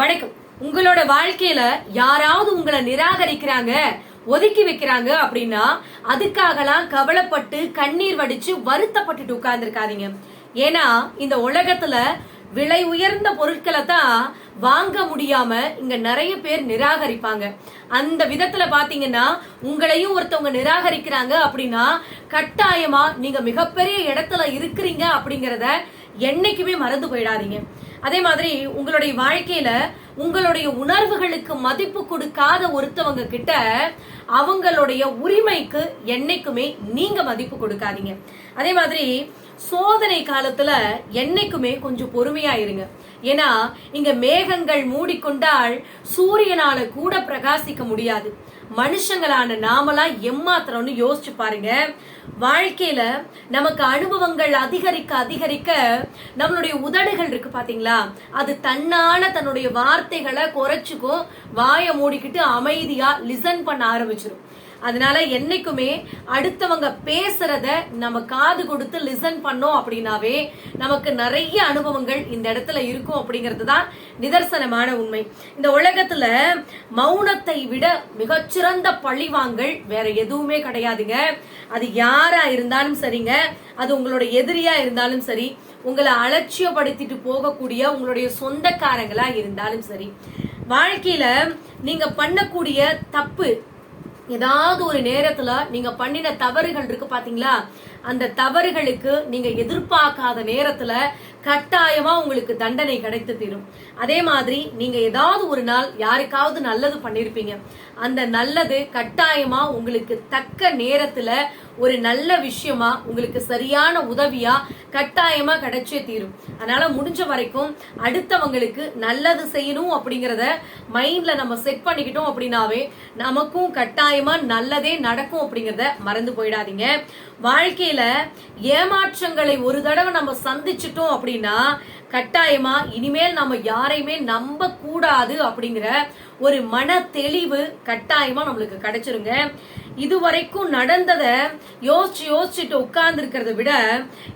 வணக்கம். உங்களோட வாழ்க்கையில யாராவது உங்களை நிராகரிக்கிறாங்க ஒதுக்கி வைக்கிறாங்க அப்படின்னா அதுக்காகலாம் கவலைப்பட்டு கண்ணீர் வடிச்சு வருத்தப்பட்டுட்டு உட்கார்ந்துருக்காதீங்க. ஏன்னா இந்த உலகத்துல விலை உயர்ந்த பொருட்களை தான் வாங்க முடியாம இங்க நிறைய பேர் நிராகரிப்பாங்க. அந்த விதத்துல பாத்தீங்கன்னா உங்களையும் ஒருத்தவங்க நிராகரிக்கிறாங்க அப்படின்னா கட்டாயமா நீங்க மிகப்பெரிய இடத்துல இருக்கிறீங்க அப்படிங்கறத என்னைக்குமே மறந்து போயிடாதீங்க. அதே மாதிரி உங்களுடைய வாழ்க்கையில உங்களுடைய உணர்வுகளுக்கு மதிப்பு கொடுக்காத ஒருத்தவங்க கிட்ட அவங்களுடைய உரிமைக்கு என்னைக்குமே நீங்க மதிப்பு கொடுக்காதீங்க. அதே மாதிரி சோதனை காலத்துல என்னைக்குமே கொஞ்சம் பொறுமையா இருங்க. ஏன்னா இங்க மேகங்கள் மூடிக்கொண்டால் சூரியனால கூட பிரகாசிக்க முடியாது. மனுஷங்களான நாமெல்லாம் எம்மாத்திரம்னு யோசிச்சு பாருங்க. வாழ்க்கையில நமக்கு அனுபவங்கள் அதிகரிக்க அதிகரிக்க நம்மளுடைய உதடுகள் இருக்கு பாத்தீங்களா? அது தன்னால தன்னுடைய வார்த்தைகளை குறைச்சுக்கும் வாயை மூடிக்கிட்டு அமைதியா லிசன் பண்ண ஆரம்பிச்சிடும் அதனால என்னைக்குமே அடுத்தவங்க பேசுறத நம்ம காது கொடுத்து லிசன் பண்ணோம் அப்படின்னாவே நமக்கு நிறைய அனுபவங்கள் இந்த இடத்துல இருக்கும் அப்படிங்கிறது தான் நிதர்சனமான உண்மை. இந்த உலகத்துல மௌனத்தை விட மிகச்சிறந்த பழிவாங்கல் வேற எதுவுமே கிடையாதுங்க. அது யாரா இருந்தாலும் சரிங்க. அது உங்களோட எதிரியா இருந்தாலும் சரி உங்களை அலட்சியப்படுத்திட்டு போகக்கூடிய உங்களுடைய சொந்தக்காரங்களா இருந்தாலும் சரி. வாழ்க்கையில நீங்க பண்ணக்கூடிய தப்பு ஏதாவது ஒரு நேரத்துல நீங்க பண்ணின தவறுகள் இருக்கு பாத்தீங்களா? அந்த தவறுகளுக்கு நீங்க எதிர்பார்க்காத நேரத்துல கட்டாயமா உங்களுக்கு தண்டனை கிடைத்து தீரும். அதே மாதிரி நீங்க ஏதாவது ஒரு நாள் யாருக்காவது நல்லது பண்ணிருப்பீங்க. அந்த நல்லது கட்டாயமா உங்களுக்கு தக்க நேரத்துல ஒரு நல்ல விஷயமா உங்களுக்கு சரியான உதவியா கட்டாயமா கிடைச்சே தீரும். அதனால முடிஞ்ச வரைக்கும் அடுத்தவங்களுக்கு நல்லது செய்யணும் அப்படிங்கறத மைண்ட்ல நம்ம செட் பண்ணிக்கிட்டோம் அப்படின்னாவே நமக்கும் கட்டாயமா நல்லதே நடக்கும் அப்படிங்கறத மறந்து போயிடாதீங்க. வாழ்க்கையில ஏமாற்றங்களை ஒரு தடவை நம்ம சந்திச்சிட்டோம் அப்படின்னா கட்டாயமா இனிமேல் நம்ம யாரையுமே நம்ப கூடாது அப்படிங்கிற ஒரு மன தெளிவு கட்டாயமா நம்மளுக்கு கிடைச்சிருங்க. இதுவரைக்கும் நடந்தத யோசிச்சு யோசிச்சுட்டு உட்கார்ந்து இருக்கிறத விட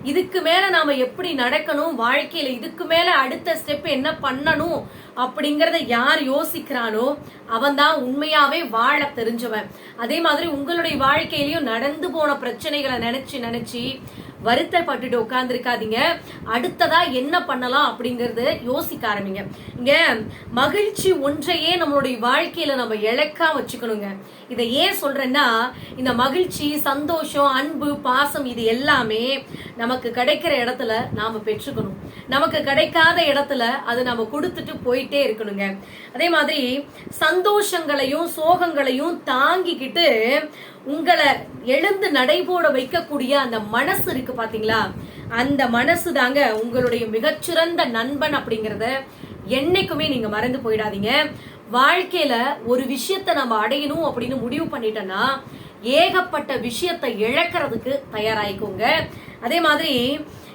இதுக்கு மேல நாம எப்படி நடக்கணும் வாழ்க்கையில இதுக்கு மேல அடுத்த ஸ்டெப் என்ன பண்ணணும் அப்படிங்கறத யார் யோசிக்கிறானோ அவன் தான் உண்மையாவே வாழ தெரிஞ்சவன். அதே மாதிரி உங்களுடைய வாழ்க்கையிலயும் நடந்து போன பிரச்சனைகளை நினைச்சு நினைச்சு வருத்தப்பட்டுட்டு உட்கார்ந்துருக்காதீங்க. அடுத்ததா என்ன பண்ணலாம் அப்படிங்கிறது யோசிக்க ஆரம்பிங்க. இங்க மகிழ்ச்சி ஒன்றையே நம்மளுடைய வாழ்க்கையில நம்ம இழக்கா வச்சுக்கணுங்க. இதை ஏன் சொல்றேன்னா இந்த மகிழ்ச்சி சந்தோஷம் அன்பு பாசம் இது எல்லாமே நமக்கு கிடைக்கிற இடத்துல நாம பெற்றுக்கணும். நமக்கு கிடைக்காத இடத்துல அது நம்ம கொடுத்துட்டு போயிட்டே இருக்கணுங்க. அதே மாதிரி சந்தோஷங்களையும் சோகங்களையும் தாங்கிக்கிட்டு உங்களை எழுந்து நடைபோட வைக்கக்கூடிய அந்த மனசு இருக்கு பாத்தீங்களா? அந்த மனசு தாங்க உங்களுடைய மிகச்சிறந்த நண்பன் அப்படிங்கறத என்னைக்குமே நீங்க மறந்து போயிடாதீங்க. வாழ்க்கையில ஒரு விஷயத்த நம்ம அடையணும் அப்படின்னு முடிவு பண்ணிட்டோம்னா ஏகப்பட்ட விஷயத்தை இழக்கிறதுக்கு தயாராயிக்கோங்க. அதே மாதிரி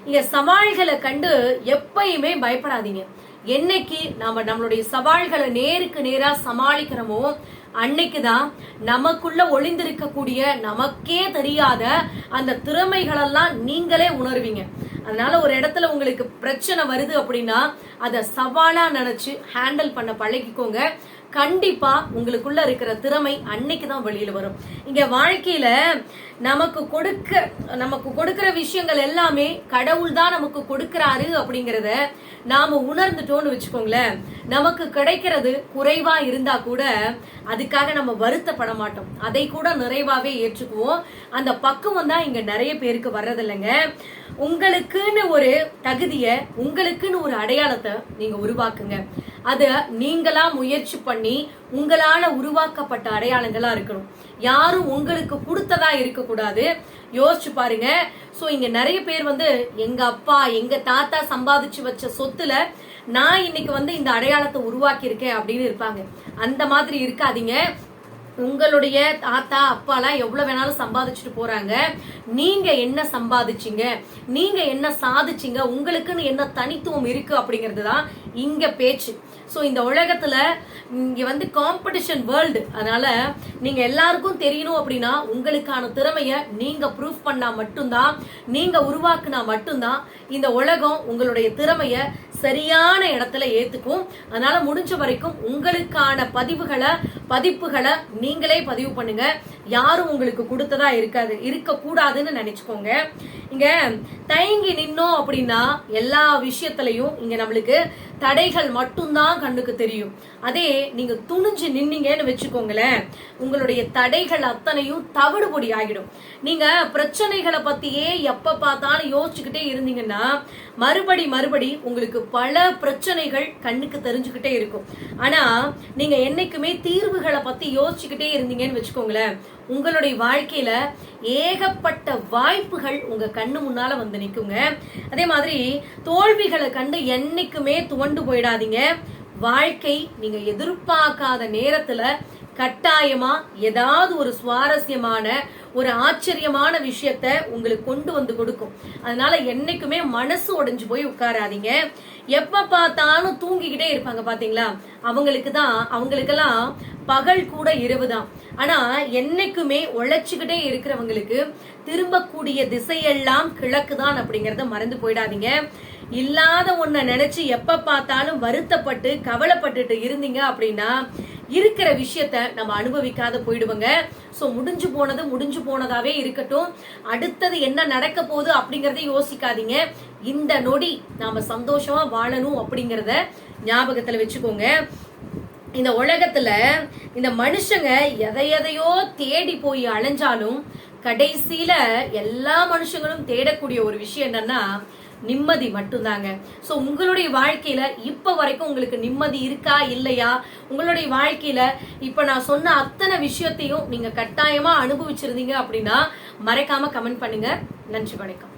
இங்க சவால்களை கண்டு எப்பயுமே பயப்படாதீங்க. என்னைக்கு நாம நம்மளுடைய சவால்களை நேருக்கு நேரா சமாளிக்கிறோமோ அன்னைக்குதான் நமக்குள்ள ஒளிந்திருக்கக்கூடிய நமக்கே தெரியாத அந்த திறமைகளெல்லாம் நீங்களே உணர்வீங்க. அதனால ஒரு இடத்துல உங்களுக்கு பிரச்சனை வருது அப்படின்னா அதை சவாலா நினைச்சு ஹேண்டில் பண்ண பழகிக்கோங்க. கண்டிப்பா உங்களுக்குள்ள இருக்கிற திறமை அன்னைக்கு தான் வெளியில வரும். இங்க வாழ்க்கையில நமக்கு கொடுக்க நமக்கு கொடுக்கிற விஷயங்கள் எல்லாமே கடவுள் தான் நமக்கு கொடுக்கிறாரு அப்படிங்கறத நாம உணர்ந்துட்டோம்னு வச்சுக்கோங்களேன். நமக்கு கிடைக்கிறது குறைவா இருந்தா கூட அதுக்காக நம்ம வருத்தப்பட மாட்டோம். அதை கூட நிறைவாவே ஏற்றுக்குவோம். அந்த பக்குவம் தான் இங்க நிறைய பேருக்கு வர்றதில்லைங்க. உங்களுக்குன்னு ஒரு தகுதிய உங்களுக்குன்னு ஒரு அடையாளத்தை நீங்க உருவாக்குங்க. அதை நீங்களா முயற்சி பண்ணி உங்களால உருவாக்கப்பட்ட அடையாளங்களா இருக்கணும். யாரும் உங்களுக்கு கொடுத்ததா இருக்கக்கூடாது. யோசிச்சு பாருங்க. ஸோ இங்க நிறைய பேர் வந்து எங்க அப்பா எங்க தாத்தா சம்பாதிச்சு வச்ச சொத்துல நான் இன்னைக்கு வந்து இந்த அடையாளத்தை உருவாக்கி இருக்கேன் அப்படின்னு இருப்பாங்க. அந்த மாதிரி இருக்காதீங்க. உங்களுடைய தாத்தா அப்பாலாம் எவ்வளவு வேணாலும் சம்பாதிச்சுட்டு போறாங்க. நீங்க என்ன சம்பாதிச்சீங்க? நீங்க என்ன சாதிச்சீங்க? உங்களுக்குன்னு என்ன தனித்துவம் இருக்கு அப்படிங்கிறது தான் இங்க பேச்சு. ஸோ இந்த உலகத்தில் இங்கே வந்து காம்படிஷன் வேர்ல்டு அதனால் நீங்கள் எல்லாருக்கும் தெரியணும் அப்படின்னா உங்களுக்கான திறமையை நீங்கள் ப்ரூஃப் பண்ணால் மட்டும்தான் நீங்கள் உருவாக்குனா மட்டும்தான் இந்த உலகம் உங்களுடைய திறமையை சரியான இடத்துல ஏற்றுக்கும் அதனால் முடிஞ்ச வரைக்கும் உங்களுக்கான பதிவுகளை பதிப்புகளை நீங்களே பதிவு பண்ணுங்கள் யாரும் உங்களுக்கு கொடுத்ததா இருக்காது இருக்க கூடாதுன்னு நினைச்சுக்கோங்க. இங்க தயங்கி நின்னோம் அப்படின்னா எல்லா விஷயத்திலையும் இங்க நம்மளுக்கு தடைகள் மட்டும்தான் கண்ணுக்கு தெரியும். அதே நீங்க துணிஞ்சு நின்னீங்கன்னு வச்சுக்கோங்களேன் உங்களுடைய தடைகள் அத்தனையும் தவிடுபொடி ஆகிடும். நீங்க பிரச்சனைகளை பத்தியே எப்ப பார்த்தாலும் யோசிச்சுக்கிட்டே இருந்தீங்கன்னா மறுபடி மறுபடி உங்களுக்கு பல பிரச்சனைகள் கண்ணுக்கு தெரிஞ்சுக்கிட்டே இருக்கும். ஆனா நீங்க என்னைக்குமே தீர்வுகளை பத்தி யோசிச்சுக்கிட்டே இருந்தீங்கன்னு வச்சுக்கோங்களேன் உங்களுடைய வாழ்க்கையில ஏகப்பட்ட வாய்ப்புகள் உங்க கண்ணு முன்னால வந்து நிக்குங்க. அதே மாதிரி தோல்விகளை கண்டு என்னைக்குமே துவண்டு போயிடாதீங்க. வாழ்க்கை நீங்க எதிர்பார்க்காத நேரத்துல கட்டாயமா ஏதாவது ஒரு சுவாரஸ்யமான ஒரு ஆச்சரியமான விஷயத்த உங்களுக்கு கொண்டு வந்து கொடுக்கும். அதனால என்னைக்குமே மனசு உடைஞ்சு போய் உட்காராதீங்க. எப்ப பார்த்தாலும் தூங்கிக்கிட்டே இருப்பாங்க பாத்தீங்களா? அவங்களுக்கு தான் அவங்களுக்கெல்லாம் பகல் கூட இரவு தான். ஆனா என்னைக்குமே உழைச்சுக்கிட்டே இருக்கிறவங்களுக்கு திரும்பக்கூடிய திசையெல்லாம் கிழக்கு தான் அப்படிங்கறத மறந்து போயிடாதீங்க. இல்லாத ஒன்ன நினைச்சு எப்ப பார்த்தாலும் வருத்தப்பட்டு கவலைப்பட்டுட்டு இருந்தீங்க அப்படின்னா இருக்கிற விஷயத்த நம்ம அனுபவிக்காத போயிடுவோங்க. ஸோ முடிஞ்சு போனது முடிஞ்சு போனதாவே இருக்கட்டும். அடுத்தது என்ன நடக்க போகுது அப்படிங்கறத யோசிக்காதீங்க. இந்த நொடி நாம சந்தோஷமா வாழணும் அப்படிங்கறத ஞாபகத்துல வச்சுக்கோங்க. இந்த உலகத்துல இந்த மனுஷங்க எதை எதையோ தேடி போய் அலைஞ்சாலும் கடைசியில எல்லா மனுஷங்களும் தேடக்கூடிய ஒரு விஷயம் என்னன்னா நிம்மதி மட்டும்தாங்க. ஸோ உங்களுடைய வாழ்க்கையில இப்போ வரைக்கும் உங்களுக்கு நிம்மதி இருக்கா இல்லையா? உங்களுடைய வாழ்க்கையில இப்போ நான் சொன்ன அத்தனை விஷயத்தையும் நீங்க கட்டாயமா அனுபவிச்சிருந்தீங்க அப்படின்னா மறக்காம கமெண்ட் பண்ணுங்க. நன்றி வணக்கம்.